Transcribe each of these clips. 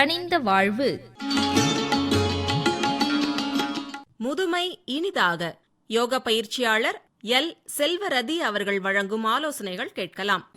கனிந்த வாழ்வு. முதுமை இனிதாக. யோக பயிற்சியாளர் எல். செல்வரதி அவர்கள் வழங்கும் ஆலோசனைகள் கேட்கலாம்.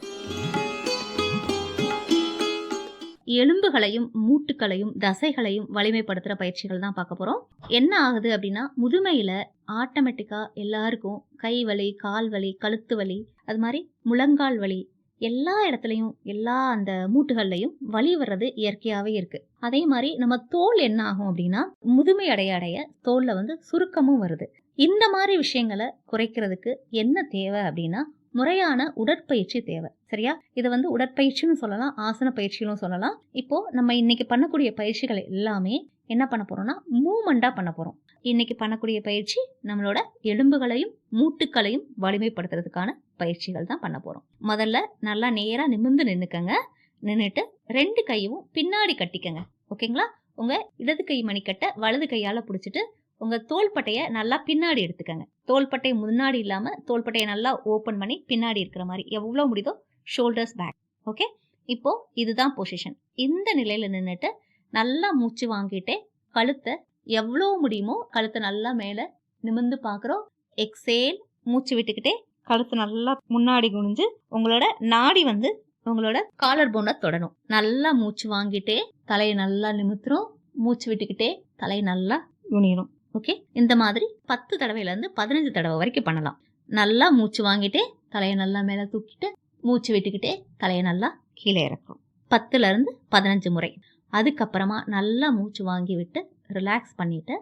எலும்புகளையும் மூட்டுகளையும் தசைகளையும் வலிமைப்படுத்துற பயிற்சிகள் தான் பார்க்க போறோம். என்ன ஆகுது அப்படின்னா முதுமையில ஆட்டோமேட்டிக்கா எல்லாருக்கும் கை வலி கால் வலி கழுத்து வலி அது மாதிரி முழங்கால் வலி எல்லா இடத்துலையும் எல்லா அந்த மூட்டுகள்லையும் வலி வர்றது இயற்கையாகவே இருக்கு. அதே மாதிரி நம்ம தோல் என்ன ஆகும் அப்படின்னா முதுமை அடைய அடைய தோல்ல வந்து சுருக்கமும் வருது. இந்த மாதிரி விஷயங்களை குறைக்கிறதுக்கு என்ன தேவை அப்படின்னா முறையான உடற்பயிற்சி தேவை. சரியா? இதை வந்து உடற்பயிற்சின்னு சொல்லலாம் ஆசன பயிற்சிகளும் சொல்லலாம். இப்போ நம்ம இன்னைக்கு பண்ணக்கூடிய பயிற்சிகள் எல்லாமே என்ன பண்ண போறோம்னா மூமெண்டா பண்ண போறோம். இன்னைக்கு பண்ணக்கூடிய பயிற்சி நம்மளோட எலும்புகளையும் மூட்டுக்களையும் வலிமைப்படுத்துறதுக்கான பயிற்சிகள் தான் பண்ண போறோம். முதல்ல நல்லா நேரா நிமிர்ந்து நின்னுக்கங்க. நின்றுட்டு ரெண்டு கையும் பின்னாடி கட்டிக்கங்க. ஓகேங்களா? உங்க இடது கை மணிக்கட்டை வலது கையால பிடிச்சிட்டு உங்க தோள்பட்டையை நல்லா பின்னாடி எடுத்துக்கங்க. தோள்பட்டை முன்னாடி இல்லாம தோள்பட்டையை நல்லா ஓபன் பண்ணி பின்னாடி இருக்கிற மாதிரி எவ்வளவு முடியுதோ ஷோல்டர்ஸ் பேக். ஓகே? இப்போ இதுதான் பொசிஷன். இந்த நிலையில நின்றுட்டு நல்லா மூச்சு வாங்கிட்டே கழுத்தை எவ்வளோ முடியுமோ கழுத்தை நல்லா மேலே நிமிர்ந்து பார்க்குறோம். எக்ஸேல் மூச்சு விட்டுக்கிட்டே கழுத்து நல்லா முன்னாடி குனிஞ்சு உங்களோட நாடி வந்து உங்களோட காலர் போனை தொடணும். நல்லா மூச்சு வாங்கிட்டே தலையை நல்லா நிமித்துறோம் மூச்சு விட்டுக்கிட்டே தலையை நல்லா குனியணும். ஓகே இந்த மாதிரி பத்து தடவையிலேருந்து பதினஞ்சு தடவை வரைக்கும் பண்ணலாம். நல்லா மூச்சு வாங்கிட்டே தலையை நல்லா மேலே தூக்கிட்டு மூச்சு விட்டுக்கிட்டே தலையை நல்லா கீழே இறக்கும் பத்துலேருந்து பதினஞ்சு முறை. அதுக்கப்புறமா நல்லா மூச்சு வாங்கி விட்டு ரிலாக்ஸ் பண்ணிட்டு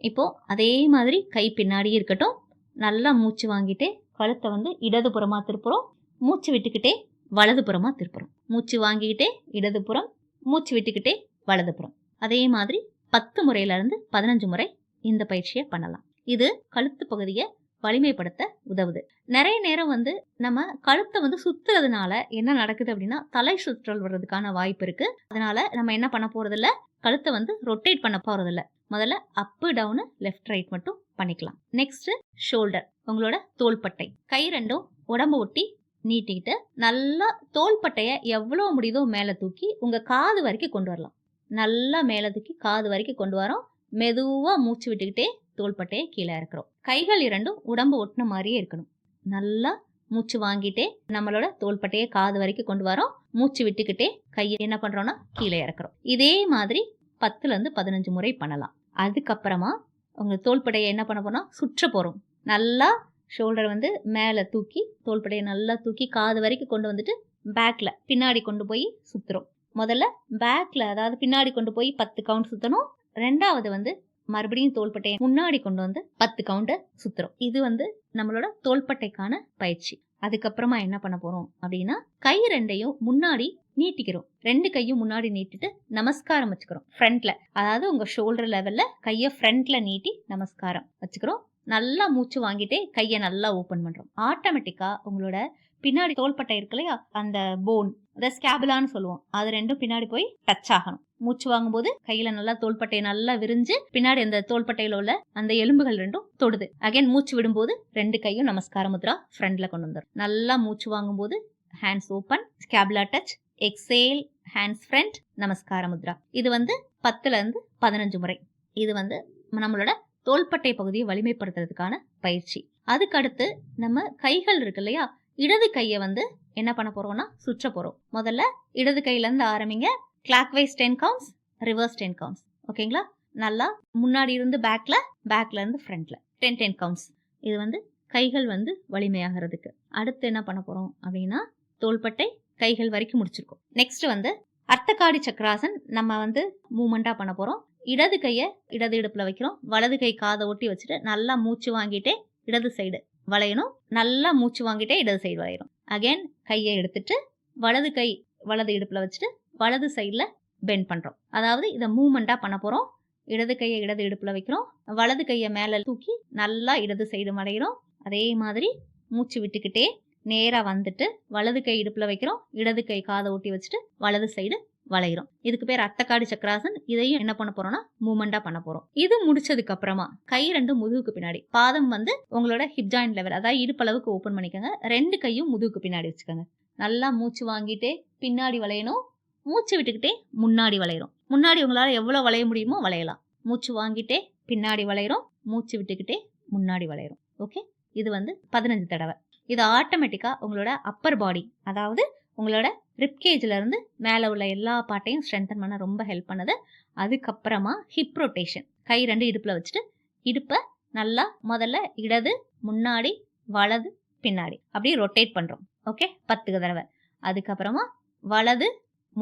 இப்போது அதே மாதிரி கை பின்னாடி இருக்கட்டும் நல்லா மூச்சு வாங்கிட்டே கழுத்தை வந்து இடதுபுறமாக திருப்புறோம் மூச்சு விட்டுக்கிட்டே வலதுபுறமாக திருப்புறோம். மூச்சு வாங்கிக்கிட்டே இடதுபுறம் மூச்சு விட்டுக்கிட்டே வலதுபுறம். அதே மாதிரி பத்து முறையிலேருந்து பதினஞ்சு முறை இந்த பயிற்சியை பண்ணலாம். இது கழுத்து பகுதியை வலிமைப்படுத்த உதவுது. நிறைய நேரம் வந்து நம்ம கழுத்தை வந்து சுத்துறதுனால என்ன நடக்குது அப்படின்னா தலை சுற்றல் வர்றதுக்கான வாய்ப்பு இருக்கு. அதனால நம்ம என்ன பண்ண போறது இல்ல கழுத்தை வந்து ரொட்டேட் பண்ண போறது இல்ல முதல்ல அப்பு டவுனு லெஃப்ட் ரைட் மட்டும் பண்ணிக்கலாம். நெக்ஸ்ட் ஷோல்டர் உங்களோட தோள்பட்டை. கை ரெண்டும் உடம்ப ஒட்டி நீட்டிக்கிட்டு நல்லா தோள்பட்டைய எவ்வளோ முடியுதோ மேலே தூக்கி உங்க காது வரைக்கும் கொண்டு வரலாம். நல்லா மேலே தூக்கி காது வரைக்கும் கொண்டு வரோம். மெதுவா மூச்சு விட்டுக்கிட்டே தோள்பட்டையை கீழே இறக்குறோம். கைகள் இரண்டும் உடம்பு ஒட்டின மாதிரியே இருக்கணும். நல்லா மூச்சு வாங்கிட்டே நம்மளோட தோள்பட்டையை காது வரைக்கும் கொண்டு வரோம். மூச்சு விட்டுக்கிட்டே கையை என்ன பண்றோம்னா கீழே இறக்குறோம். இதே மாதிரி பத்துல இருந்து பதினஞ்சு முறை பண்ணலாம். அதுக்கப்புறமா உங்க தோள்பட்டையை என்ன பண்ண போறோம் சுற்ற போறோம். நல்லா ஷோல்டர் வந்து மேலே தூக்கி தோள்பட்டையை நல்லா தூக்கி காது வரைக்கும் கொண்டு வந்துட்டு பேக்ல பின்னாடி கொண்டு போய் சுத்துறோம். முதல்ல பேக்ல அதாவது பின்னாடி கொண்டு போய் பத்து கவுண்ட் சுத்தணும். ரெண்டாவது வந்து மறுபடியும் தோள்பட்டையை முன்னாடி கொண்டு வந்து பத்து கவுண்டை சுத்துறோம். இது வந்து நம்மளோட தோள்பட்டைக்கான பயிற்சி. அதுக்கப்புறமா என்ன பண்ண போறோம் அப்படின்னா கை ரெண்டையும் முன்னாடி நீட்டிக்கிறோம். ரெண்டு கையும் முன்னாடி நீட்டிட்டு நமஸ்காரம் வச்சுக்கிறோம். ஃப்ரண்ட்ல அதாவது உங்க ஷோல்டர் லெவல்ல கையை ஃப்ரண்ட்ல நீட்டி நமஸ்காரம் வச்சுக்கிறோம். நல்லா மூச்சு வாங்கிட்டே கையை நல்லா ஓபன் பண்றோம். ஆட்டோமேட்டிக்கா உங்களோட பின்னாடி தோள்பட்டை இருக்கு இல்லையா? அந்த போன் அதை ஸ்கேபுலான்னு சொல்லுவோம். அது ரெண்டும் பின்னாடி போய் டச் ஆகணும். மூச்சு வாங்கும்போது கையில நல்லா தோள்பட்டையை நல்லா விரிஞ்சு பின்னாடி அந்த தோள்பட்டையில உள்ள அந்த எலும்புகள் ரெண்டும் தொடுது. அகைன் மூச்சு விடும்போது ரெண்டு கையும் நமஸ்கார முத்ரா ஃப்ரண்ட்ல கொண்டு வந்துடும் நல்லா மூச்சு வாங்கும்போது hands open scapula touch exhale hands front namaskara mudra. இது வந்து பத்துல இருந்து பதினஞ்சு முறை. இது வந்து நம்மளோட தோள்பட்டை பகுதியை வலிமைப்படுத்துறதுக்கான பயிற்சி. அதுக்கடுத்து நம்ம கைகள் இருக்கு இல்லையா? இடது கையை வந்து என்ன பண்ண போறோம்னா சுற்ற போறோம். முதல்ல இடது கையில இருந்து ஆரம்பிங்க. Clockwise ten counts reverse ten counts ஓகேங்களா நல்லா முன்னாடி இருந்து பேக்ல பேக்ல இருந்து ஃப்ரண்ட்ல டென் டென் கவுண்ட்ஸ் இது வந்து கைகள் வந்து வலிமையாகிறதுக்கு. அடுத்து என்ன பண்ண போறோம் அப்படின்னா தோள்பட்டை கைகள் வரைக்கும் முடிச்சிருக்கோம். நெக்ஸ்ட் வந்து அர்த்தகாடி சக்கராசன் நம்ம வந்து மூமெண்ட்டாக பண்ண போகிறோம் இடது கையை இடது இடுப்பில் வைக்கிறோம். வலது கை காதை ஒட்டி வச்சுட்டு நல்லா மூச்சு வாங்கிட்டே இடது சைடு வளையணும். நல்லா மூச்சு வாங்கிட்டே இடது சைடு வளையணும். அகைன் கையை எடுத்துட்டு வலது கை வலது இடுப்பில் வச்சுட்டு வலது சைடில் பெண்ட் பண்ணுறோம் அதாவது இதை மூமெண்ட்டாக பண்ண போகிறோம் இடது கையை இடது இடுப்பில் வைக்கிறோம். வலது கையை மேலே தூக்கி நல்லா இடது சைடு மடைகிறோம் அதே மாதிரி மூச்சு விட்டுக்கிட்டே நேராக வந்துட்டு வலது கை இடுப்பில் வைக்கிறோம். இடது கை காதை ஒட்டி வச்சுட்டு வலது சைடு வளைகிறோம் இதுக்கு பேர் அட்டக்காடி சக்கராசன். இதையும் என்ன பண்ண போறோம்னா மூமெண்டா பண்ண போறோம். இது முடிச்சதுக்கு அப்புறமா கை ரெண்டு முதுகுக்கு பின்னாடி பாதம் வந்து உங்களோட ஹிப் ஜாயின் லெவல் அதாவது இடுப்பளவுக்கு ஓப்பன் பண்ணிக்கோங்க. ரெண்டு கையும் முதுகுக்கு பின்னாடி வச்சுக்கோங்க. நல்லா மூச்சு வாங்கிட்டே பின்னாடி வளையணும். மூச்சு விட்டுக்கிட்டே முன்னாடி வளையிறோம். முன்னாடி உங்களால் எவ்வளோ வளைய முடியுமோ வளையலாம். மூச்சு வாங்கிட்டே பின்னாடி வளையிறோம். மூச்சு விட்டுக்கிட்டே முன்னாடி வளையிறோம். ஓகே இது வந்து பதினஞ்சு தடவை. இது ஆட்டோமேட்டிக்காக உங்களோட அப்பர் பாடி அதாவது உங்களோட ரிப்கேஜ்லேருந்து மேலே உள்ள எல்லா பாட்டையும் ஸ்ட்ரென்தன் பண்ண ரொம்ப ஹெல்ப் பண்ணுது. அதுக்கப்புறமா ஹிப் ரொட்டேஷன் கை ரெண்டு இடுப்பில் வச்சுட்டு இடுப்பை நல்லா முதல்ல இடது முன்னாடி வலது பின்னாடி. அப்படியே ரொட்டேட் பண்ணுறோம் ஓகே பத்து தடவை. அதுக்கப்புறமா வலது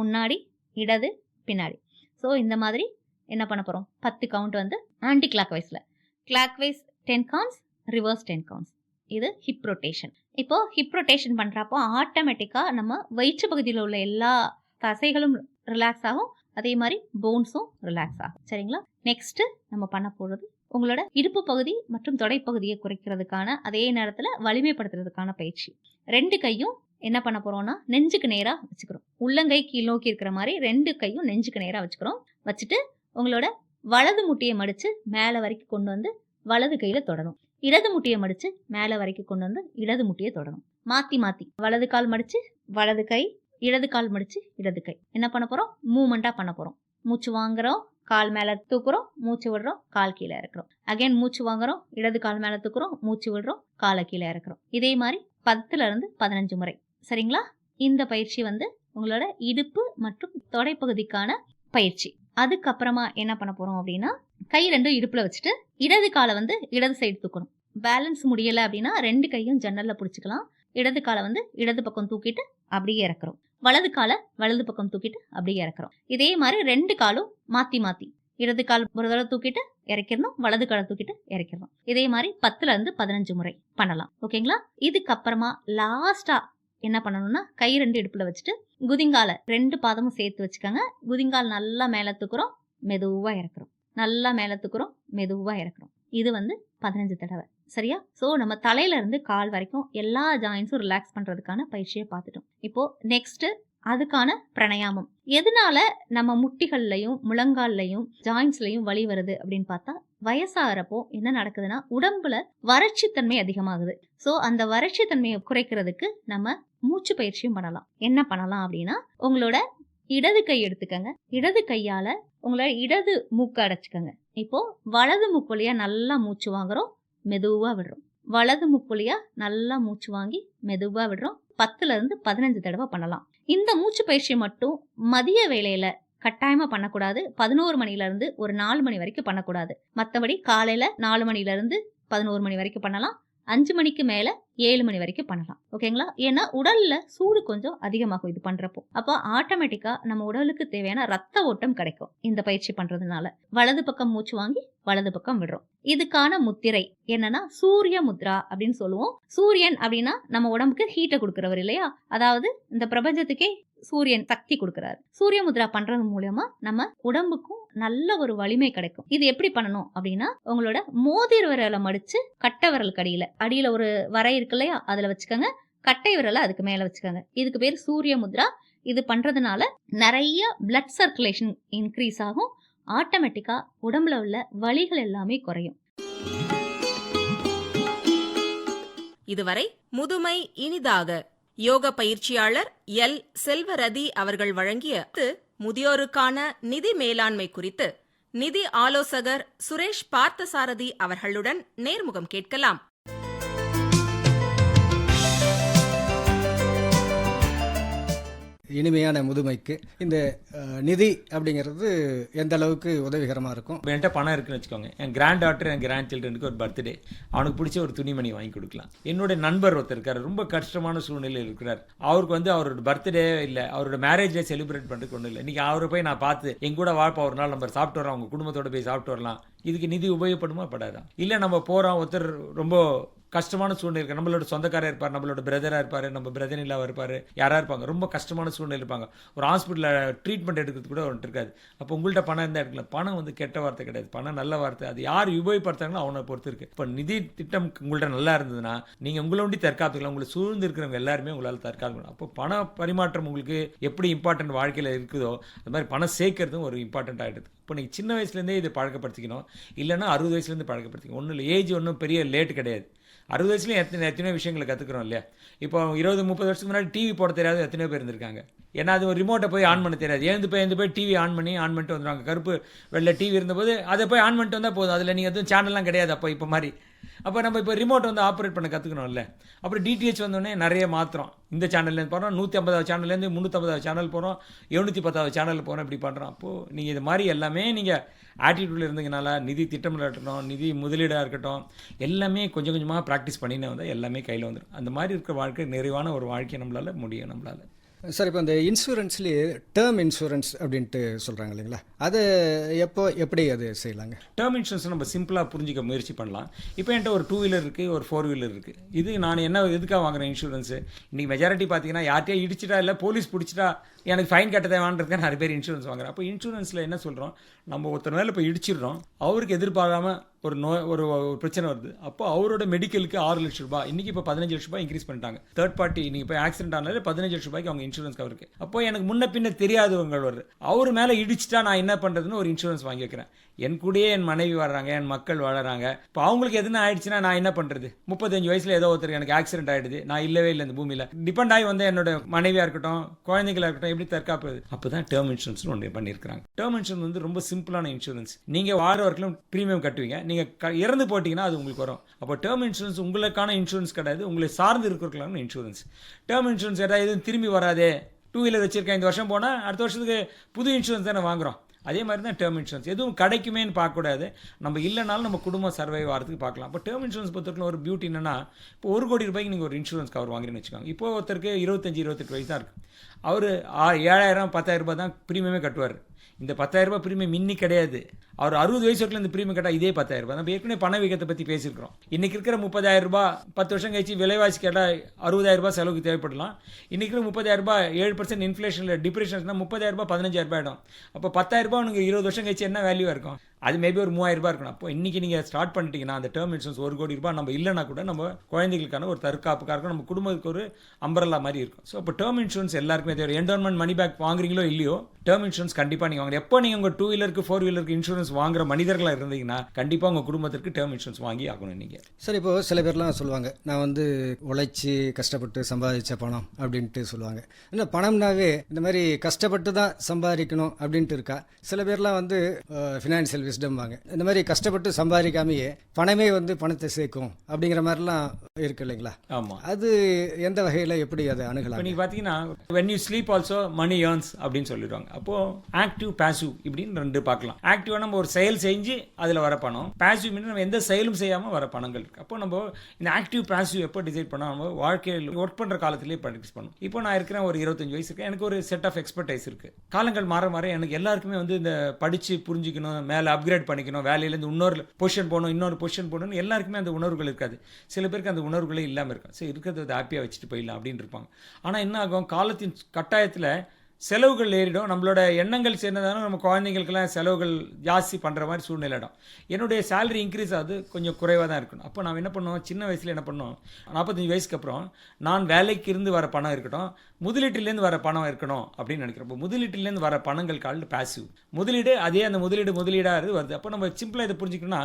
முன்னாடி இடது பின்னாடி. ஸோ இந்த மாதிரி என்ன பண்ண போகிறோம் பத்து கவுண்ட் வந்து ஆன்டி கிளாக் வைஸில் clockwise ten counts reverse ten counts இது ஹிப் ரொட்டேஷன் இப்போ ஹிப் ரொட்டேஷன் பண்ணுறப்போ ஆட்டோமேட்டிக்காக நம்ம வயிற்று பகுதியில் உள்ள எல்லா தசைகளும் ரிலாக்ஸ் ஆகும். அதே மாதிரி போன்ஸும் ரிலாக்ஸ் ஆகும். சரிங்களா? நெக்ஸ்ட்டு நம்ம பண்ண போகிறது உங்களோட இடுப்பு பகுதி மற்றும் தொடைப்பகுதியை குறைக்கிறதுக்கான அதே நேரத்தில் வலிமைப்படுத்துறதுக்கான பயிற்சி. ரெண்டு கையும் என்ன பண்ண போறோம்னா நெஞ்சுக்கு நேராக வச்சுக்கிறோம். உள்ளங்கை கீழ் நோக்கி இருக்கிற மாதிரி ரெண்டு கையும் நெஞ்சுக்கு நேராக வச்சுக்கிறோம். வச்சுட்டு உங்களோட வலது முட்டியை மடிச்சு மேலே வரைக்கும் கொண்டு வந்து வலது கையில் தொடரும் இடது முட்டியை மடிச்சு மேலே வரைக்கும் கொண்டு வந்து இடது முட்டியை தொடரும் மாற்றி மாற்றி வலது கால் மடிச்சு வலது கை இடது கால் மடிச்சு இடது கை. என்ன பண்ண போகிறோம் மூமெண்ட்டாக பண்ண போகிறோம் மூச்சு வாங்குறோம் கால் மேலே தூக்குறோம் மூச்சு விடுறோம் கால் கீழே இறக்குறோம். அகைன் மூச்சு வாங்குறோம் இடது கால் மேலே தூக்குறோம் மூச்சு விடுறோம் காலை கீழே இறக்குறோம். இதே மாதிரி பத்துல இருந்து பதினஞ்சு முறை. சரிங்களா? இந்த பயிற்சி வந்து உங்களோட இடுப்பு மற்றும் தொடைப்பகுதிக்கான பயிற்சி. அதுக்கப்புறமா என்ன பண்ண போறோம் அப்படின்னா கை ரெண்டும் இடுப்புல வச்சுட்டு இடது காலை வந்து இடது சைடு தூக்கணும். பேலன்ஸ் முடியல அப்படின்னா ரெண்டு கையும் ஜன்னல்ல பிடிச்சிக்கலாம். இடது காலை வந்து இடது பக்கம் தூக்கிட்டு அப்படியே இறக்குறோம். வலது காலை வலது பக்கம் தூக்கிட்டு அப்படியே இறக்குறோம். இதே மாதிரி ரெண்டு காலும் மாத்தி மாத்தி. இடது கால் ஒரு தடவை தூக்கிட்டு இறக்கிடணும் வலது காலை தூக்கிட்டு இறக்கிடணும். இதே மாதிரி பத்துல இருந்து பதினஞ்சு முறை பண்ணலாம். ஓகேங்களா? இதுக்கப்புறமா லாஸ்டா என்ன பண்ணணும்னா கை ரெண்டு இடுப்புல வச்சுட்டு குதிங்கால ரெண்டு பாதமும் சேர்த்து வச்சுக்கோங்க. குதிங்கால் நல்லா மேலே தூக்குறோம் இறக்குறோம். நல்லா மேலே தூக்குறோம் இறக்குறோம். இது வந்து பதினஞ்சு தடவை. சரியா? ஸோ நம்ம தலையிலேருந்து கால் வரைக்கும் எல்லா ஜாயின்ஸும் ரிலாக்ஸ் பண்ணுறதுக்கான பயிற்சியை பார்த்துட்டோம். இப்போ நெக்ஸ்ட்டு அதுக்கான பிரணயாமம். எதனால நம்ம முட்டிகள்லையும் முழங்கால்லையும் ஜாயின்ஸ்லையும் வலி வருது அப்படின்னு பார்த்தா வயசாகிறப்போ என்ன நடக்குதுன்னா உடம்புல வறட்சித்தன்மை அதிகமாகுது. ஸோ அந்த வறட்சித்தன்மையை குறைக்கிறதுக்கு நம்ம மூச்சு பயிற்சியும் பண்ணலாம். என்ன பண்ணலாம் அப்படின்னா உங்களோட இடது கை எடுத்துக்கங்க. இடது கையால உங்களோட இடது மூக்கு அடைச்சிக்கங்க. இப்போ வலது மூக்குலியா நல்லா மூச்சு வாங்குறோம் மெதுவா விடுறோம். வலது மூக்குலியா நல்லா மூச்சு வாங்கி மெதுவா விடுறோம். பத்துல இருந்து பதினஞ்சு தடவை பண்ணலாம். இந்த மூச்சு பயிற்சி மட்டும் மதிய வேலையில கட்டாயமா பண்ணக்கூடாது. பதினோரு மணில ஒரு நாலு மணி வரைக்கும் பண்ணக்கூடாது. மற்றபடி காலையில நாலு மணில பதினோரு மணி வரைக்கும் பண்ணலாம். அஞ்சு மணிக்கு மேல ஏழு மணி வரைக்கும் பண்ணலாம். ஓகேங்களா? ஏன்னா உடல்ல சூடு கொஞ்சம் அதிகமாகும் இது பண்றப்போ. அப்போ ஆட்டோமேட்டிக்கா நம்ம உடலுக்கு தேவையான ரத்த ஓட்டம் கிடைக்கும் இந்த பயிற்சி பண்றதுனால. வலது பக்கம் மூச்சு வாங்கி வலது பக்கம் விடுறோம். இதுக்கான முத்திரை என்னன்னா சூரிய முத்ரா அப்படின்னு சொல்லுவோம். சூரியன் அப்படின்னா நம்ம உடம்புக்கு ஹீட்டை கொடுக்கிறவர் இல்லையா? அதாவது இந்த பிரபஞ்சத்துக்கே சூரியன் சக்தி கொடுக்கறாரு. சூரிய முத்ரா பண்றது மூலயமா நம்ம உடம்புக்கும் நல்ல ஒரு வலிமை கிடைக்கும். இது எப்படி பண்ணணும் அப்படின்னா உங்களோட மோதிர விரலை மடிச்சு கட்டை விரலுக்கு கடியில. அடியில ஒரு வரை இருக்கு இல்லையா? அதுல வச்சுக்கோங்க. கட்டை விரலை அதுக்கு மேல வச்சுக்கோங்க. இதுக்கு பேர் சூரிய முத்ரா. இது பண்றதுனால நிறைய பிளட் சர்க்குலேஷன் இன்க்ரீஸ் ஆகும். ஆட்டோமேட்டிக்கா உடம்புல உள்ள வலிகள் எல்லாமே குறையும். இதுவரை முதுமை இனிதாக யோக பயிற்சியாளர் எல். செல்வரதி அவர்கள் வழங்கிய முதியோருக்கான நிதி மேலாண்மை குறித்து. நிதி ஆலோசகர் சுரேஷ் பார்த்தசாரதி அவர்களுடன் நேர்முகம் கேட்கலாம். இனிமையான முதுமைக்கு இந்த நிதி அப்படிங்கிறது எந்த அளவுக்கு உதவிகரமாக இருக்கும்? என்கிட்ட பணம் இருக்குன்னு வச்சுக்கோங்க. என் கிராண்ட் டாட்டர் என் கிராண்ட் சில்ட்ரனுக்கு ஒரு பர்த்டே அவனுக்கு பிடிச்ச ஒரு துணிமணி வாங்கி கொடுக்கலாம். என்னுடைய நண்பர் ஒருத்தர் இருக்கார். ரொம்ப கஷ்டமான சூழ்நிலையில் இருக்கிறார். அவருக்கு வந்து அவரோட பர்த்டே இல்லை. அவரோட மேரேஜை செலிப்ரேட் பண்ணுறதுக்கு ஒன்றும் இல்லை. இன்றைக்கி அவரை போய் நான் பார்த்து என் கூட வாழ்ப்பா ஒரு நாள் நம்ம சாப்பிட்டு வரோம் அவங்க குடும்பத்தோட போய் சாப்பிட்டு வரலாம். இதுக்கு நிதி உபயோகப்படுமா? படாதா? இல்லை நம்ம போகிறோம் ஒருத்தர் ரொம்ப கஷ்டமான சூழ்நிலை இருக்கு. நம்மளோட சொந்தக்காரர் இருப்பார் நம்மளோட பிரதராக இருப்பார் நம்ம பிரதர் இல்லாமல் இருப்பார் யாராக இருப்பாங்க ரொம்ப கஷ்டமான சூழ்நிலை இருப்பாங்க. ஒரு ஹாஸ்பிட்டலில் ட்ரீட்மெண்ட் எடுக்கிறது கூட ஒன்று இருக்காது. அப்போ உங்கள்கிட்ட பணம் இருந்தால் எடுக்கலாம். பணம் வந்து கெட்ட வார்த்தை கிடையாது. பணம் நல்ல வார்த்தை. அது யார் உபயோகப்படுத்துறாங்களோ அவனை பொறுத்து இருக்கு. இப்போ நிதி திட்டம் உங்கள்கிட்ட நல்லா இருந்ததுன்னா நீங்கள் உங்களை ஒண்டி தற்காத்துக்கலாம். உங்களை சூழ்ந்து இருக்கிறவங்க எல்லாருமே உங்களால் தற்காத்துக்கணும் அப்போ பண பரிமாற்றம் உங்களுக்கு எப்படி இம்பார்ட்டன்ட் வாழ்க்கையில் இருக்குதோ அது மாதிரி பணம் சேர்க்கறதும் ஒரு இம்பார்ட்டன்ட் ஆகிடுது இப்போ நீங்கள் சின்ன வயசுலேருந்தே இதை பழக்கப்படுத்திக்கணும். இல்லைன்னா அறுபது வயசுலேருந்து பழக்கப்படுத்திக்கணும். ஒன்றும் இல்லை. ஏஜ் ஒன்றும் பெரிய லேட் கிடையாது. அறுபது வயசுலேயும் எத்தனை எத்தனையோ விஷயங்களை கற்றுக்குறோம் இல்லையா? இப்போ இருபது முப்பது வருஷத்துக்கு முன்னாடி டிவி போட தெரியாது எத்தனையோ பேர் இருந்திருக்காங்க. ஏன்னா அது ஒரு ரிமோட்டை போய் ஆன் பண்ண தெரியாது. எழுந்து போய் எழுந்து போய் டிவி ஆன் பண்ணி ஆன் பண்ணிட்டு வந்துடுவாங்க கருப்பு வெள்ளை டிவி இருந்தபோது அதை போய் ஆன் பண்ணிட்டு வந்தால் போதும். அதில் நீங்கள் எதுவும் சேனல்லாம் கிடையாது அப்போ இப்போ மாதிரி. அப்போ நம்ம இப்போ ரிமோட் வந்து ஆப்ரேட் பண்ண கற்றுக்கணும்ல அப்புறம் டிடிஹெச் வந்தோடனே நிறைய மாத்திரம் இந்த சேனல்லேருந்து போகிறோம் நூற்றி ஐம்பதாவது சேனல்லேருந்து முந்நூற்றம்பதாவது சேனல் போகிறோம் எழுநூற்றி பத்தாவது சேனல் போகிறோம் இப்படி பண்ணுறோம் அப்போது நீங்கள் இது மாதிரி எல்லாமே நீங்கள் ஆட்டிடியூடில் இருந்தீங்கனால நிதி திட்டமிடல் இருக்கட்டும் நிதி முதலீடாக இருக்கட்டும் எல்லாமே கொஞ்சம் கொஞ்சமாக ப்ராக்டிஸ் பண்ணினே வந்தால் எல்லாமே கையில் வந்துடும் அந்த மாதிரி இருக்கிற வாழ்க்கை நிறைவான ஒரு வாழ்க்கை நம்மளால் முடியும் நம்மளால். சார் இப்போ இந்த இன்சூரன்ஸ்லேயே டேர்ம் இன்சூரன்ஸ் அப்படின்ட்டு சொல்கிறாங்க இல்லைங்களா? அது எப்போ எப்படி அது செய்யலாங்க? டேர்ம் இன்சூரன்ஸ் நம்ம சிம்பிளாக புரிஞ்சிக்க முயற்சி பண்ணலாம். இப்போ என்கிட்ட ஒரு டூ வீலர் இருக்குது ஒரு ஃபோர் வீலர் இருக்குது இது நான் என்ன எதுக்காக வாங்குறேன் இன்சூரன்ஸு இன்றைக்கி மெஜாரிட்டி பார்த்தீங்கன்னா யார்ட்டையா இடிச்சிட்டா இல்லை போலீஸ் பிடிச்சிட்டா எனக்கு ஃபைன் கட்ட தேவான்றதுக்கு நிறைய பேர் இன்சூரன்ஸ் வாங்குறேன். அப்போ இன்சூரன்ஸில் என்ன சொல்கிறோம் நம்ம ஒருத்தர் மேலே இப்போ இடிச்சிடுறோம். அவருக்கு எதிர்பார்க்காம ஒரு நோய் ஒரு ஒரு பிரச்சனை வருது. அப்போ அவரோட மெடிக்கலுக்கு ஆறு லட்ச ரூபாய். இன்னைக்கு இப்போ பதினஞ்சு லட்ச ரூபாய் இன்க்ரீஸ் பண்ணிட்டாங்க. தேர்ட் பார்ட்டி நீங்கள் இப்போ ஆக்சிடென்ட் ஆனாலே பதினஞ்சு லட்ச ரூபாய்க்கு அவங்க இன்சூரன்ஸ் கவருக்கு அப்போ எனக்கு முன்ன பின்ன தெரியாதவங்க வருது அவர் மேலே இடிச்சிட்டா நான் என்ன பண்ணுறதுன்னு ஒரு இன்சூரன்ஸ் வாங்கி வைக்கிறேன். என் கூடயே என் மனைவி வர்றாங்க என் மக்கள் வளராங்க இப்போ அவங்களுக்கு எதுனா ஆயிடுச்சுன்னா நான் என்ன பண்ணுறது முப்பத்தஞ்சு வயசில் ஏதோ ஒருத்தர் எனக்கு ஆக்சிடென்ட் ஆகிடுது நான் இல்லவே இல்லை இந்த பூமியில். டிபெண்ட் ஆகி வந்து என்னோட மனைவியாக இருக்கட்டும் குழந்தைங்களாக இருக்கட்டும் எப்படி தற்காப்பு அப்போ தான் டேர்ம் இன்சூரன்ஸ் ஒன்று பண்ணியிருக்காங்க டேர்ம் இன்சூரன்ஸ் வந்து ரொம்ப சிம்பிளான இன்சூரன்ஸ் நீங்கள் வார வரைக்கும் ப்ரீமியம் கட்டுவீங்க. நீங்கள் இறந்து போட்டிங்கன்னா அது உங்களுக்கு வரும். அப்போ டேர்ம் இன்சூரன்ஸ் உங்களுக்கான இன்சூரன்ஸ் கிடையாது உங்களை சார்ந்து இருக்கிறக்கான இன்சூரன்ஸ் டேர்ம் இன்சூரன்ஸ் ஏதாவது எதுவும் திரும்பி வராதே. டூ வீலர் வச்சுருக்கேன் இந்த வருஷம் போனால் அடுத்த வருஷத்துக்கு புது இன்சூரன்ஸ் தானே வாங்குறோம். அதே மாதிரி தான் டேர்ம் இன்சூரன்ஸ் எதுவும் கிடைக்குமேன்னு பார்க்கக்கூடாது. நம்ம இல்லைனாலும் நம்ம குடும்பம் சர்வைவ் ஆகிறதுக்கு பார்க்கலாம். இப்போ டேர்ம் இன்சூரன்ஸ் பொறுத்தவரைக்கும் ஒரு பியூட்டி என்னன்னா இப்போ ஒரு கோடி ரூபாய்க்கு நீங்கள் ஒரு இன்சூரன்ஸ் கவர் வாங்குறீங்கன்னு வச்சுக்கோங்க. இப்போ ஒருத்தருக்கு இருபத்தஞ்சி இருபத்தெட்டு வயசு தான் இருக்குது அவர் ஏழாயிரம் பத்தாயிரம் ரூபாய் தான் ப்ரீமியமே கட்டுவார். இந்த பத்தாயிரம் ரூபாய் ப்ரீமியம் இன்னி கிடையாது. அவர் அறுபது வயசு வரைக்கும் இந்த பிரீமியம் கேட்டால் இதே பத்தாயிரரூபா நம்ம ஏற்கனவே பண வீக்கத்தை பற்றி பேசியிருக்கிறோம். இன்றைக்கி இருக்கிற முப்பதாயிரம் பத்து வருஷம் கழிச்சு விலைவாசி கேட்டால் அறுபதாயிரம் ரூபாய் செலவுக்கு தேவைப்படலாம். இன்னைக்கு இருக்கிற ஏழு பர்சன்ட் இன்ஃப்ளேஷனில் டிப்ரெஷன்ஸ்னா முப்பதாயிரம் ரூபாய் ஆகிடும் அப்போ பத்தாயிரம் ரூபாய் உனக்கு இருபது வருஷம் கழிச்சு என்ன வேல்யூவாக இருக்கும்? அது மேபி ஒரு மூவாயிரம் ரூபாய் இருக்கணும். அப்போ இன்றைக்கி நீங்கள் ஸ்டார்ட் பண்ணிட்டீங்கன்னா அந்த டேர்ம் இன்சூரன்ஸ் ஒரு கோடி ரூபாய் நம்ம இல்லைனா கூட நம்ம குழந்தைகளுக்கான ஒரு தற்காப்புக்காக இருக்கும். நம்ம குடும்பத்துக்கு ஒரு அம்பரல்லா மாதிரி இருக்கும். ஸோ இப்போ டேர்ம் இன்சூரன்ஸ் எல்லாருக்குமே தேவை என்டோன்மெண்ட் மணி பேக் வாங்குறீங்களோ இல்லையோ டேர்ம் இன்சூரன்ஸ் கண்டிப்பாக நீங்கள் வாங்க எப்போ நீங்கள் உங்கள் டூ வீலருக்கு ஃபோர் வீலருக்கு இன்சூரன்ஸ் வாங்குற மனிதர்களாக இருந்தீங்கன்னா கண்டிப்பாக உங்கள் குடும்பத்திற்கு டேர்ம் இன்சூரன்ஸ் வாங்கி ஆகணும் நீங்கள் சார் இப்போ சில பேர்லாம் சொல்லுவாங்க நான் வந்து உழைச்சி கஷ்டப்பட்டு சம்பாதிச்ச பணம் அப்படின்ட்டு சொல்லுவாங்க. இல்லை பணம்னாவே இந்த மாதிரி கஷ்டப்பட்டு தான் சம்பாதிக்கணும் அப்படின்ட்டு இருக்கா? சில பேர்லாம் வந்து ஃபினான்ஷியல் விஸ்டம் வாங்க. இந்த மாதிரி கஷ்டப்பட்டு சம்பாதிக்காமையே பணமே வந்து பணத்தை சேர்க்கும் அப்படிங்கிற மாதிரிலாம் இருக்கு இல்லைங்களா? ஆமாம் அது எந்த வகையில் எப்படி அதை அணுகலாம் நீங்கள் பார்த்தீங்கன்னா when you sleep also money earns அப்படின்னு சொல்லிடுவாங்க. அப்போ ஆக்டிவ் பாசிவ் இப்படின்னு ரெண்டு பார்க்கலாம். ஆக்டிவாக நம்ம ஒரு செயல் செஞ்சு அதில் வர பணம். பாசிவ் நம்ம எந்த செயலும் செய்யாமல் வர பணங்கள் இருக்கு. அப்போ நம்ம இந்த ஆக்டிவ் பாசிவ் எப்போ டிசைட் பண்ணால் நம்ம வாழ்க்கையில் ஒர்க் பண்ணுற காலத்திலேயே ப்ராக்டிஸ் பண்ணணும் இப்போ நான் இருக்கிறேன் ஒரு இருபத்தஞ்சு வயசு இருக்கு. எனக்கு ஒரு செட் ஆஃப் எக்ஸ்பர்டைஸ் இருக்கு. காலங்கள் மாற மாற எனக்கு எல்லாருக்குமே வந்து இந்த படித்து புரிஞ்சிக்கணும் மேலே அப்கிரேட் பண்ணிக்கணும். வேலையிலேருந்து இன்னொரு பொசிஷன் போகணும் இன்னொரு பொசிஷன் போகணும்னு எல்லாருக்குமே அந்த உணர்வுகள் இருக்காது. சில பேருக்கு அந்த உணர்வுகளே இல்லாமல் இருக்கும். சரி இருக்கிறத ஹாப்பியாக வச்சுட்டு போயிடலாம் அப்படின்னு இருப்பாங்க ஆனால் என்ன ஆகும்? காலத்தின் கட்டாயத்தில் செலவுகள் ஏறிடும். நம்மளோட எண்ணங்கள் சேர்ந்ததான நம்ம குழந்தைங்களுக்கெல்லாம் செலவுகள் ஜாஸ்தி பண்ணுற மாதிரி சூழ்நிலையிடும் என்னுடைய சேலரி இன்க்ரீஸ் ஆகுது கொஞ்சம் குறைவாக தான் இருக்கணும். அப்போ நான் என்ன பண்ணுவோம்? சின்ன வயசில் என்ன பண்ணுவோம்? நாற்பத்தஞ்சு வயசுக்கு அப்புறம் நான் வேலைக்கு இருந்து வர பணம் இருக்கட்டும் முதலீட்டிலேருந்து வர பணம் இருக்கணும் அப்படின்னு நினைக்கிறோம் இப்போ முதலீட்டிலேருந்து வர பணங்கள் கால்டு பேசிவ் முதலீடு அதே அந்த முதலீடு முதலீடாக வருது. அப்போ நம்ம சிம்பிளாக இதை புரிஞ்சுக்கணும்னா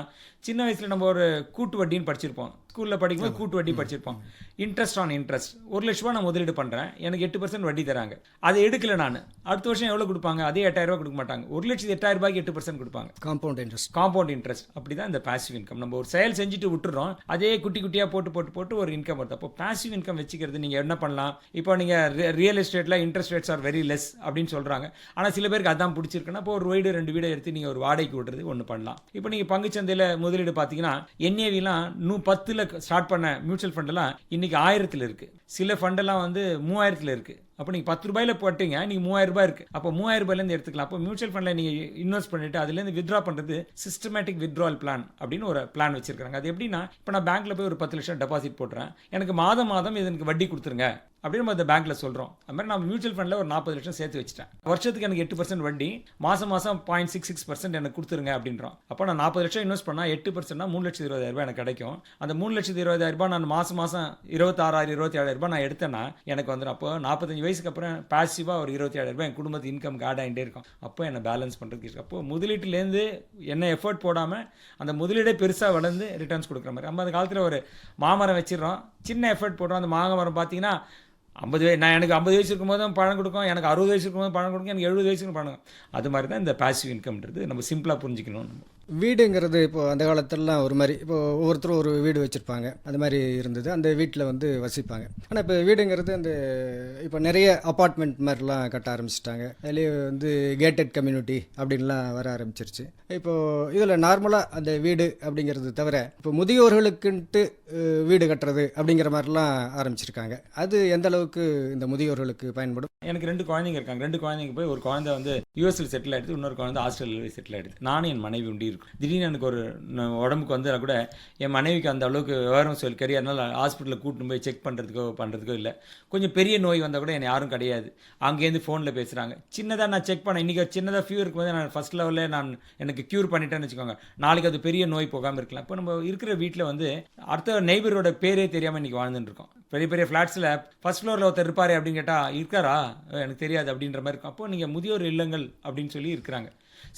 சின்ன வயசில் நம்ம ஒரு கூட்டு வட்டின்னு படிச்சிருப்போம். ஸ்கூலில் படிக்கும்போது கூட்டு வட்டி படிச்சிருப்போம் இன்ட்ரெஸ்ட் ஆன் இன்ட்ரெஸ்ட் ஒரு லட்ச ரூபா நான் முதலீடு பண்ணுறேன் எனக்கு எட்டு பர்சன்ட் வட்டி தராங்க. அதை எடுக்கல நான். அடுத்த வருஷம் எவ்வளோ கொடுப்பாங்க? அதே எட்டாயிரம் ரூபாய் கொடுக்க மாட்டாங்க. ஒரு லட்சத்து எட்டாயிரம் ரூபாய்க்கு எட்டு பர்சன்ட் கொடுப்பாங்க. காம்பவுண்ட் இன்ட்ரெஸ்ட் காம்பவுண்ட் இன்ட்ரெஸ்ட் அப்படி தான் இந்த பாசிவ் இன்கம் நம்ம ஒரு செயல் செஞ்சுட்டு விட்டுறோம். அதே குட்டி குட்டியாக போட்டு போட்டு போட்டு ஒரு இன்கம் வருது. அப்போ பாசிவ் இன்கம் வச்சுக்கிறது நீங்கள் என்ன பண்ணலாம்? இப்போ நீங்கள் ரியல் எஸ்டேட்டில் interest rates are very less அப்படின்னு சொல்கிறாங்க ஆனால் சில பேருக்கு அதான் பிடிச்சிருக்குன்னா இப்போ ஒரு வீடு ரெண்டு வீடை எடுத்து நீங்கள் ஒரு வாடகைக்கு விடுறது ஒன்று பண்ணலாம். இப்போ நீங்கள் பங்குச்சந்தையில் முதலீடு பார்த்தீங்கன்னா என்ஏவிலாம் நூ பத்தில் ஸ்டார்ட் பண்ண மியூச்சுவல் ஃபண்டெல்லாம் இன்னைக்கு ஆயிரத்தில் இருக்குது சில ஃபண்டெல்லாம் வந்து மூவாயிரத்தில் இருக்குது அப்போ நீங்கள் பத்து ரூபாயில் போட்டீங்க நீங்கள் மூவாயிரம் ரூபாய் இருக்குது அப்போ மூவாயிரம் ரூபாயிலேருந்து எடுத்துக்கலாம். அப்போ மியூச்சுவல் ஃபண்டில் நீங்கள் இன்வெஸ்ட் பண்ணிட்டு அதுலேருந்து வித்ரா பண்ணுறது சிஸ்டமேட்டிக் வித்ரால் பிளான் அப்படின்னு ஒரு பிளான் வச்சிருக்காங்க. அது எப்படின்னா இப்போ நான் பேங்க்கில் போய் ஒரு பத்து லட்சம் டெபாசிட் போடுறேன் எனக்கு மாதம் மாதம் இது எனக்கு வட்டி கொடுத்துருங்க. அப்படின்னு நம்ம இந்த பேங்க்ல சொல்கிறோம் அது மாதிரி நான் மியூச்சுவல் ஃபண்டில் ஒரு நாற்பது லட்சம் சேர்த்து வச்சிட்டேன். வருஷத்துக்கு எனக்கு எட்டு பர்சன்ட் வட்டி மாதம் மாதம் பாயிண்ட் சிக்ஸ் சிக்ஸ் பர்சன்ட் எனக்கு கொடுத்துருங்க அப்படின்றோம். அப்போ நான் நாற்பது லட்சம் இன்வெஸ்ட் பண்ணால் எட்டு பர்சன்ட்னா மூணு லட்சத்து இருபதாயிரம் ரூபாய் எனக்கு கிடைக்கும். அந்த மூணு லட்சத்து இருபதாயிரம் ரூபாய் நான் மாதம் மாதம் இருபத்தாறாயிரம் இருபத்தி ஏழாயிரம் ரூபாய் நான் எடுத்தேன்னா எனக்கு வந்துடும் அப்போ நாற்பத்தஞ்சு வயசுக்கு அப்புறம் பாசிவாக ஒரு இருபத்தி ஏழாயிரம் ரூபாய் என் குடும்பத்து இன்கம் ஆட் ஆகிட்டே இருக்கும். அப்போ என்னை பேலன்ஸ் பண்ணுறதுக்கு இருக்கு. அப்போ முதலீட்டுலேருந்து என்ன எஃபர்ட் போடாமல் அந்த முதலீடே பெருசாக வளர்ந்து ரிட்டர்ன்ஸ் கொடுக்குற மாதிரி. நம்ம அந்த காலத்தில் ஒரு மாமரம் வச்சிடுறோம். சின்ன எஃபர்ட் போடுறோம். அந்த மாமரம் பார்த்தீங்கன்னா ஐம்பது வயசு நான் எனக்கு ஐம்பது வயசு இருக்கும்போது தான் பணம் கொடுக்கும் எனக்கு அறுபது வயசு இருக்கும்போது பணம் கொடுக்கும் எனக்கு எழுபது வயசுக்கு பணம். அது மாதிரி தான் இந்த பாசிவ் இன்கம்ன்றது நம்ம சிம்பிளாக புரிஞ்சிக்கணும் நம்ம. வீடுங்கிறது இப்போ அந்த காலத்துலலாம் ஒரு மாதிரி இப்போ ஒவ்வொருத்தரும் ஒரு வீடு வச்சுருப்பாங்க. அந்த மாதிரி இருந்தது. அந்த வீட்டில் வந்து வசிப்பாங்க. ஆனால் இப்போ வீடுங்கிறது அந்த இப்போ நிறைய அப்பார்ட்மெண்ட் மாதிரிலாம் கட்ட ஆரம்பிச்சிட்டாங்க. அதுலேயே வந்து கேட்டட் கம்யூனிட்டி அப்படின்லாம் வர ஆரம்பிச்சிருச்சு. இப்போ இதில் நார்மலாக அந்த வீடு அப்படிங்கிறது தவிர இப்போ முதியோர்களுக்குன்ட்டு வீடு கட்டுறது அப்படிங்கிற மாதிரிலாம் ஆரம்பிச்சிருக்காங்க. அது எந்த அளவுக்கு இந்த முதியோர்களுக்கு பயன்படும்? எனக்கு ரெண்டு குழந்தைங்க இருக்காங்க. ரெண்டு குழந்தைங்க போய் ஒரு குழந்தை வந்து யூஎஸ்எல் செட்டில் ஆகிடுது இன்னொரு குழந்தை ஆஸ்திரேலியாவில் செட்டில் ஆகிடுது நானும் என் மனைவி உண்டி திடீர்னு எனக்கு ஒரு உடம்புக்கு வந்தால் கூட என் மனைவிக்கு அந்த அளவுக்கு விவரம் சொல்லி கரியறனால ஹாஸ்பிட்டலில் கூட்டின்னு போய் செக் பண்ணுறதுக்கோ பண்ணுறதுக்கோ இல்லை. கொஞ்சம் பெரிய நோய் வந்தால் கூட என்னை யாரும் கிடையாது. அங்கேருந்து ஃபோனில் பேசுகிறாங்க சின்னதாக நான் செக் பண்ணேன். இன்றைக்கி சின்னதாக ஃபியூ இருக்கும்போது நான் ஃபஸ்ட் லெவலில் நான் எனக்கு க்யூர் பண்ணிட்டேன்னு வச்சுக்கோங்க. நாளைக்கு அது பெரிய நோய் போகாமல் இருக்கலாம். இப்போ நம்ம இருக்கிற வீட்டில் வந்து அடுத்த நெய்பரோட பேரே தெரியாமல் இன்றைக்கி வாழ்ந்துட்டு இருக்கோம். பெரிய பெரிய ஃப்ளாட்ஸில் ஃபஸ்ட் ஃப்ளோரில் ஒருத்தர் இருப்பார் அப்படின்னு கேட்டால் இருக்காரா எனக்கு தெரியாது. அப்படின்ற மாதிரி இருக்கும். அப்போது நீங்கள் முதியோர் இல்லங்கள் அப்படின்னு சொல்லி இருக்கிறாங்க.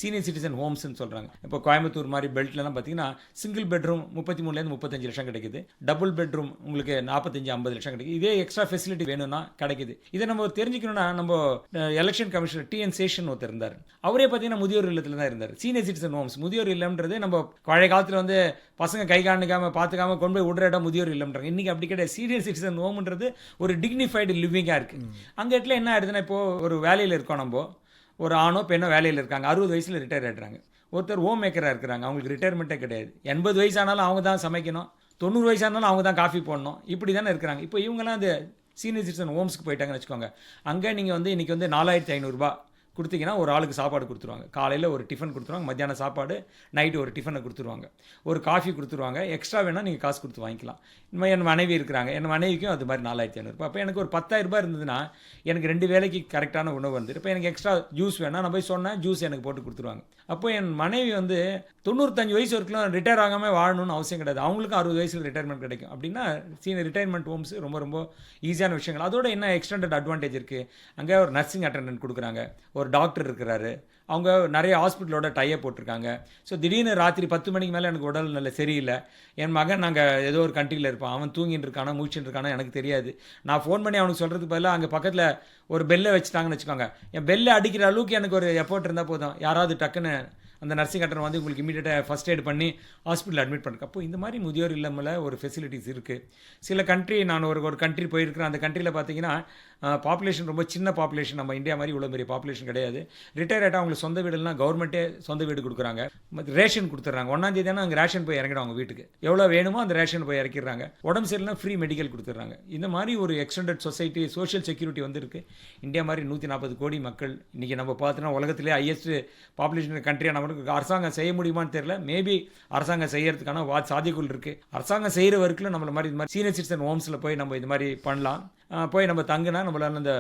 சீனியர் சிட்டிசன் ஹோம்ஸ்னு சொல்கிறாங்க இப்போ கோயம்புத்தூர் மாதிரி பெல்ட்லலாம் பார்த்தீங்கன்னா சிங்கிள் பெட்ரூம் முப்பத்தி மூணுலேருந்து முப்பத்தஞ்சு லட்சம் கிடைக்குது. டபுள் பெட்ரூம் உங்களுக்கு நாற்பத்தஞ்சு ஐம்பது லட்சம் கிடைக்குது. இதே எக்ஸ்ட்ரா ஃபெசிலிட்டி வேணும்னா கிடைக்குது. இதை நம்ம தெரிஞ்சுக்கணும்னா நம்ம எலெக்ஷன் கமிஷனர் டிஎன் சேஷன் ஒருத்தர் இருந்தார். அவரே பார்த்தீங்கன்னா முதியோர் இல்லத்தில் தான் இருந்தார். சீனியர் சிட்டிசன் ஹோம்ஸ் முதியோர் இல்லம்ன்றது நம்ம பழைய காலத்தில் வந்து பசங்க கை காணிக்காம பார்த்துக்காம கொண்டு போய் விடுற இடம் முதியோர் இல்லம்ன்றாங்க. இன்னைக்கு அப்படி கிடையாது. சீனியர் சிட்டிசன் ஹோம்ன்றது ஒரு டிக்னிஃபைடு லிவிங்காக இருக்குது அங்கே இடத்துல என்ன ஆயிடுதுன்னா இப்போ ஒரு வேலையில் இருக்கோம் நம்ம. ஒரு ஆணோ பெண்ணோ வேலையில் இருக்காங்க. அறுபது வயசில் ரிட்டையர் ஆகிடுறாங்க ஒருத்தர் ஹோம் மேக்கராக இருக்கிறாங்க. அவங்களுக்கு ரிட்டையர்மெண்ட்டே கிடையாது. எண்பது வயசானாலும் அவங்க தான் சமைக்கணும். தொண்ணூறு வயசானாலும் அவங்க தான் காஃபி போடணும். இப்படி தானே இருக்கிறாங்க. இப்போ இவங்கெல்லாம் அந்த சீனியர் சிட்டிசன் ஹோம்ஸ்க்கு போயிட்டாங்கன்னு வச்சுக்கோங்க. அங்கே நீங்கள் வந்து இன்றைக்கி வந்து நாலாயிரத்தி ஐநூறுரூபா கொடுத்தீங்கன்னா ஒரு ஆளுக்கு சாப்பாடு கொடுத்துருவாங்க. காலையில் ஒரு டிஃபன் கொடுத்துருவாங்க மத்தியானம் சாப்பாடு நைட்டு ஒரு டிஃபனை கொடுத்துருவாங்க. ஒரு காஃபி கொடுத்துருவாங்க எக்ஸ்ட்ரா வேணால் நீங்கள் காசு கொடுத்து வாங்கிக்கலாம். இனிமேல் என் மனைவி இருக்கிறாங்க என் மனைவிக்கும் அது மாதிரி நாலாயிரத்தி ஐநூறுபா அப்போ எனக்கு ஒரு பத்தாயிரம் ரூபாய் இருந்ததுன்னா எனக்கு ரெண்டு வேலைக்கு கரெக்டான உணவு வந்து இப்போ எனக்கு எக்ஸ்ட்ரா ஜூஸ் வேணால் நான் போய் சொன்னேன் ஜூஸ் எனக்கு போட்டு கொடுத்துருவாங்க. அப்போ என் மனைவி வந்து தொண்ணூத்தஞ்சு வயசு வரைக்கும் ரிட்டையர் ஆகாமல் வாழணும்னு அவசியம் கிடையாது. அவங்களுக்கும் அறுபது வயசில் ரிட்டையர்மெண்ட் கிடைக்கும். அப்படின்னா சீனியர் ரிட்டையர்மெண்ட் ஹோம்ஸ் ரொம்ப ரொம்ப ஈஸியான விஷயங்கள். அதோட என்ன எக்ஸ்டெண்டட் அட்வான்டேஜ் இருக்குது அங்கே ஒரு நர்சிங் அட்டெண்டன்ட் கொடுக்குறாங்க. ஒரு டாக்டர் இருக்கிறாரு. அவங்க நிறைய ஹாஸ்பிட்டலோட டைய போட்டிருக்காங்க. ஸோ திடீர்னு ராத்திரி பத்து மணிக்கு மேலே எனக்கு உடல் நல்ல சரியில்லை. என் மகன் நாங்கள் ஏதோ ஒரு கண்ட்ரியில் இருப்பான். அவன் தூங்கிட்டு இருக்கானா மூச்சுட்டு இருக்கானா எனக்கு தெரியாது. நான் ஃபோன் பண்ணி அவனுக்கு சொல்கிறதுக்கு பதிலாக அங்கே பக்கத்தில் ஒரு பெல்லை வச்சுட்டாங்கன்னு வச்சுக்கோங்க. என் பெல்லை அடிக்கிற அளவுக்கு எனக்கு ஒரு எஃபோர்ட் இருந்தால் போதும். யாராவது டக்குன்னு அந்த நர்சிங் கட்டணம் வந்து உங்களுக்கு இமீடியட்டாக ஃபஸ்ட் எய்ட் பண்ணி ஹாஸ்பிட்டல் அட்மிட் பண்ணுறக்கு அப்போ இந்த மாதிரி முதியோர் இல்லமில் ஒரு ஃபெசிலிட்டிஸ் இருக்குது சில கண்ட்ரி நான் ஒரு ஒரு கண்ட்ரி போயிருக்கிறேன். அந்த கண்ட்ரியில் பார்த்தீங்கன்னா பாப்புலேஷன் ரொம்ப சின்ன பாப்புலேஷன் நம்ம இந்தியா மாதிரி இவ்வளோ பெரிய பாப்புலேஷன் கிடையாது. ரிட்டையர் ஆகிட்டா அவங்களுக்கு சொந்த வீடுலாம் கவர்மெண்ட்டே சொந்த வீடு கொடுக்குறாங்க. ரேஷன் கொடுத்துட்றாங்க. ஒன்றாந்தேதி அங்கே ரேஷன் போய் இறங்கிடும் அவங்க வீட்டுக்கு. எவ்வளோ வேணுமோ அந்த ரேஷன் போய் இறக்கிடுறாங்க. உடம்பு சரியில்லாம் ஃப்ரீ மெடிக்கல் கொடுத்துட்றாங்க. இந்த மாதிரி ஒரு எக்ஸ்டெண்டட் சொசைட்டி சோஷியல் செக்யூரிட்டி வந்திருக்கு. இந்தியா மாதிரி நூற்றி நாற்பது கோடி மக்கள் இன்றைக்கி நம்ம பார்த்தோன்னா உலகத்திலே ஹையஸ்ட் பாப்புலேஷன் கண்ட்ரியாக அவனுக்கு அரசாங்கம் செய்ய முடியுமான்னு தெரியல. மேபி அரசாங்கம் செய்யறதுக்கான வா சாதிக்குள் இருக்குது அரசாங்கம் செய்கிற வரைக்கும் நம்மள மாதிரி இது மாதிரி சீனியர் சிட்டிசன் ஹோம்ஸில் போய் நம்ம இது மாதிரி பண்ணலாம். போய் நம்ம தங்குனா நம்மளால அந்த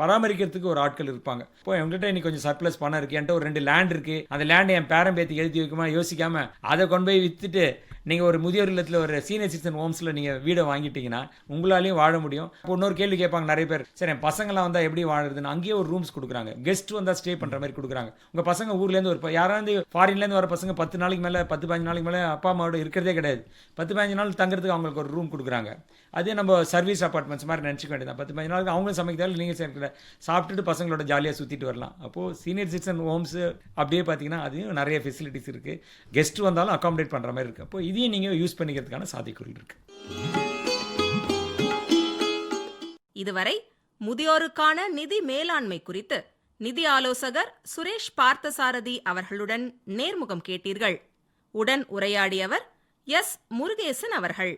பராமரிக்கிறதுக்கு ஒரு ஆட்கள் இருப்பாங்க. இப்போ என்கிட்ட இன்னைக்கு கொஞ்சம் சர்ப்ளஸ் பணம் இருக்கு. என்கிட்ட ஒரு ரெண்டு லேண்ட் இருக்கு. அந்த லேண்ட் என் பேரன் பேத்தி எழுதி வைக்குமா யோசிக்காம அதை கொண்டு போய் வித்துட்டு நீங்கள் ஒரு முதியோர் இல்லத்தில் ஒரு சீனியர் சிட்டிசன் ஹோம்ஸில் நீங்கள் வீடை வாங்கிட்டீங்கன்னா உங்களாலையும் வாழ முடியும். இப்போ இன்னொரு கேள்வி கேட்பாங்க நிறைய பேர். சரி என் பசங்களாம் வந்தால் எப்படி வாழறதுன்னு? அங்கேயே ஒரு ரூம்ஸ் கொடுக்குறாங்க. கெஸ்ட் வந்தால் ஸ்டே பண்ணுற மாதிரி கொடுக்குறாங்க. உங்கள் பசங்க ஊர்லேருந்து ஒரு யாராவது ஃபாரின்லேருந்து வர பசங்க பத்து நாளைக்கு மேலே பத்து பதினஞ்சு நாளைக்கு மேலே அப்பா அம்மாவோட இருக்கிறதே கிடையாது. பத்து பதினஞ்சு நாள் தங்குறதுக்கு அவங்களுக்கு ஒரு ரூம் கொடுக்குறாங்க. அதே நம்ம சர்வீஸ் அப்பார்ட்மெண்ட்ஸ் மாதிரி நினச்சிக்க வேண்டியதான் பத்து பதினஞ்சு நாளுக்கு அவங்களும் சமைக்கிறதால நீங்கள் சேர்க்கிற சாப்பிட்டுட்டு பசங்களோட ஜாலியாக சுற்றிட்டு வரலாம். அப்போது சீனியர் சிட்டிசன் ஹோம்ஸு அப்படியே பார்த்தீங்கன்னா அதையும் நிறைய ஃபெசிலிட்டிஸ் இருக்குது கெஸ்ட் வந்தாலும் அகாமடேட் பண்ணுற மாதிரி இருக்குது அப்போ இதையும் நீங்கள் யூஸ் பண்ணிக்கிறதுக்கான சாத்தியக்கூறு இருக்குது இதுவரை முதியோருக்கான நிதி மேலாண்மை குறித்து நிதி ஆலோசகர் சுரேஷ் பார்த்தசாரதி அவர்களுடன் நேர்முகம் கேட்டீர்கள். உடன் உரையாடியவர் எஸ் முருகேசன் அவர்கள்.